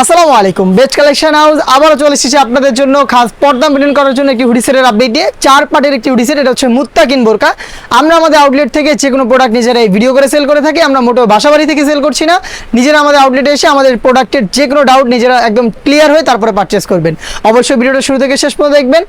আসসালামু আলাইকুম। Best collection house আবারও চলে এসেছি আপনাদের জন্য। খাস পর্দা মেনটেন করার জন্য একটি হুডি সেটের আপডেট দিয়ে চার পার্টের একটি হুডি সেট এটা হচ্ছে মুত্তাকিন বোরকা। আমরা আমাদের আউটলেট থেকে যে কোনো প্রোডাক্ট নিজেরা এই ভিডিও করে সেল করে থাকি, আমরা মোটেও বাসাবাড়ি থেকে সেল করছি না। নিজেরা আমাদের আউটলেটে এসে আমাদের প্রোডাক্টের যে কোনো ডাউট নিজেরা একদম ক্লিয়ার হয়ে তারপরে পারচেস করবেন। অবশ্যই ভিডিওটা শুরু থেকে শেষ পর্যন্ত দেখবেন।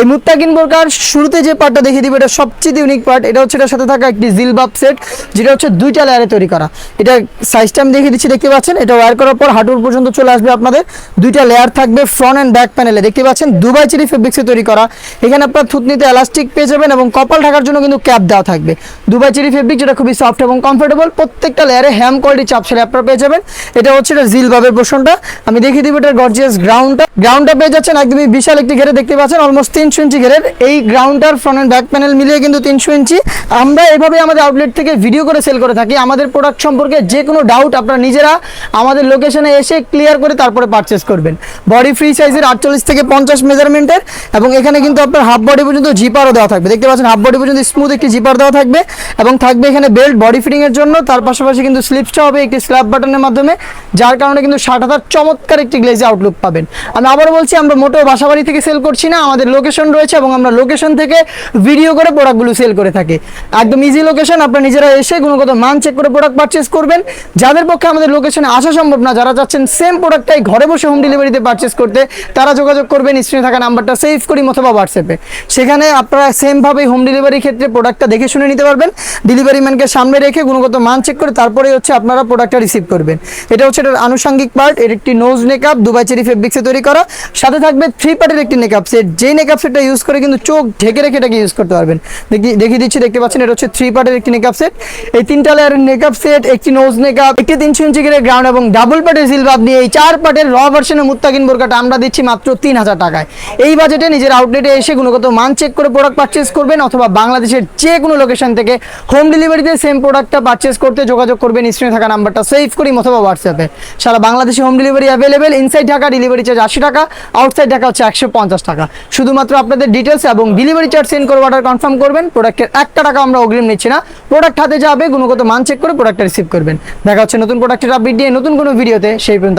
এই মুত্তাকিন বোরকার শুরুতে যে পার্টটা দেখিয়ে দিব, এটা সবচেয়ে ইউনিক পার্ট এটা হচ্ছে এটার সাথে থাকা একটি জিলবাব সেট যেটা হচ্ছে দুইটা লেয়ারে তৈরি করা। এটা সাইজটা আমি দেখিয়ে দিচ্ছি, দেখতে পাচ্ছেন? এটা ওয়্যার করার পর হাঁটুর পর্যন্ত চলে আসবে আপনাদের। দুইটা লেয়ার থাকবে ফ্রন্ট অ্যান্ড ব্যাক প্যানেলে দেখতে পাচ্ছেন, দুবাই চিরি ফেব্রিক্সে তৈরি করা। এখানে আপনার থুতনিতে এলাস্টিক পেয়ে যাবেন এবং কপাল ঢাকার জন্য কিন্তু ক্যাপ দেওয়া থাকবে। দুবাই চিরি ফেব্রিক যেটা খুবই সফট এবং কমফোর্টেবল প্রত্যেকটা লেয়ারে হ্যাম কোয়ালিটি চাপ সেলে আপনারা পেয়ে যাবেন। এটা হচ্ছে এটা জিল বাবের পোর্শনটা আমি দেখিয়ে দিব এটার গর্জিয়াস গ্রাউন্ডটা গ্রাউন্ডটা পেয়ে যাচ্ছেন একদমই বিশাল একটি ঘেরে, দেখতে পাচ্ছেন অলমোস্ট তিনশো ইঞ্চি ঘেরের। এই গ্রাউন্ডটার ফ্রন্ট অ্যান্ড ব্যাক প্যানেল মিলিয়ে কিন্তু তিনশো ইঞ্চি। আমরা এভাবে আমাদের আউটলেট থেকে ভিডিও করে সেল করে থাকি। আমাদের প্রোডাক্ট সম্পর্কে যে কোনো ডাউট আপনারা নিজেরা আমাদের লোকেশনে এসে ক্লিয়ার করে তারপরে পারচেস করবেন। বডি ফ্রি সাইজের আটচল্লিশ থেকে পঞ্চাশ মেজারমেন্টের এবং এখানে কিন্তু আপনার হাফ বডি পর্যন্ত জিপারও দেওয়া থাকবে। দেখতে পাচ্ছেন হাফ বডি পর্যন্ত স্মুথ একটি জিপার দেওয়া থাকবে এবং থাকবে এখানে বেল্ট বডি ফিটিং এর জন্য। তার পাশাপাশি কিন্তু স্লিপসটা হবে একটি স্ল্যাব বাটনের মাধ্যমে, যার কারণে কিন্তু ষাট হাজার চমৎকার একটি গ্লেজে আউটলুক পাবেন। আমি আবার বলছি, আমরা মোটেও বাসাবাড়ি থেকে সেল করছি না, আমাদের লোকেশন রয়েছে এবং আমরা লোকেশন থেকে ভিডিও করে প্রোডাক্টগুলো সেল করে থাকি। একদম ইজি লোকেশন আপনারা নিজেরা এসে গুণগত মান চেক করে প্রোডাক্ট পারচেস করবেন। যাদের পক্ষে আমাদের লোকেশনে আসা সম্ভব না, যারা যাচ্ছেন সেম প্রোডাক্টটাই ঘরে বসে হোম ডেলিভারিতে পারচেস করতে, তারা যোগাযোগ করবেন স্ক্রিনে থাকা নাম্বারটা সেভ করি অথবা হোয়াটসঅ্যাপে সেখানে আপনারা সেমভাবেই হোম ডেলিভারি ক্ষেত্রে প্রোডাক্টটা দেখে শুনে নিতে পারবেন। ডেলিভারি ম্যানকে সামনে রেখে গুণগত মান চেক করে তারপরে হচ্ছে আপনারা প্রোডাক্টটা রিসিভ করবেন। এটা হচ্ছে এটার আনুষঙ্গিক পার্ট এর একটি নোজ নেকআপ দুবাই চেরি ফেব্রিক্সে তৈরি করা। সাথে থাকবে থ্রি পার্টের একটি নেকআপ সেট যেই নেকআপ সেটটা ইউজ করে কিন্তু চোখ ঢেকে রেখে এটাকে ইউজ করতে পারবেন। দেখি, দেখিয়ে দিচ্ছি, দেখতে পাচ্ছেন, এটা হচ্ছে থ্রি পার্টের একটি নেকআপ সেট এই তিনটা লেয়ারের নেকআপ সেট একটি নোজ নেকআপ একটি তিনশো ইঞ্চি গ্রাউন্ড এবং ডাবল পার্টের জিলবাব নিয়ে এই চার পার্টের র ভার্সনের মুত্তাকিন বোরকাটা আমরা দিচ্ছি মাত্র তিন হাজার টাকায়। এই বাজেটে নিজের আউটলেটে এসে গুণগত মান চেক করে প্রোডাক্ট পারচেস করবেন অথবা বাংলাদেশের যে কোনো লোকেশন থেকে হোম ডেলিভারিতে সেম প্রোডাক্টটা পারচেস করতে যোগাযোগ করবেন স্ক্রিনে থাকা নাম্বারটা সেভ করি অথবা হোয়াটসঅ্যাপে সারা বাংলাদেশে home delivery available inside Dhaka delivery charge আশি টাকা আউটসাইড ঢাকা হচ্ছে একশো পঞ্চাশ টাকা। শুধুমাত্র আপনাদের ডিটেলস এবং ডেলিভারি চার্জ সেন্ড করে অর্ডার কনফার্ম করবেন প্রোডাক্টের একটা টাকা আমরা অগ্রিম নিচ্ছি না। প্রোডাক্ট হাতে যাবে, গুণগত মান চেক করে প্রোডাক্টটা রিসিভ করবেন। দেখা হচ্ছে নতুন প্রোডাক্টের আপডেট দিয়ে নতুন কোনো ভিডিওতে সেই পর্যন্ত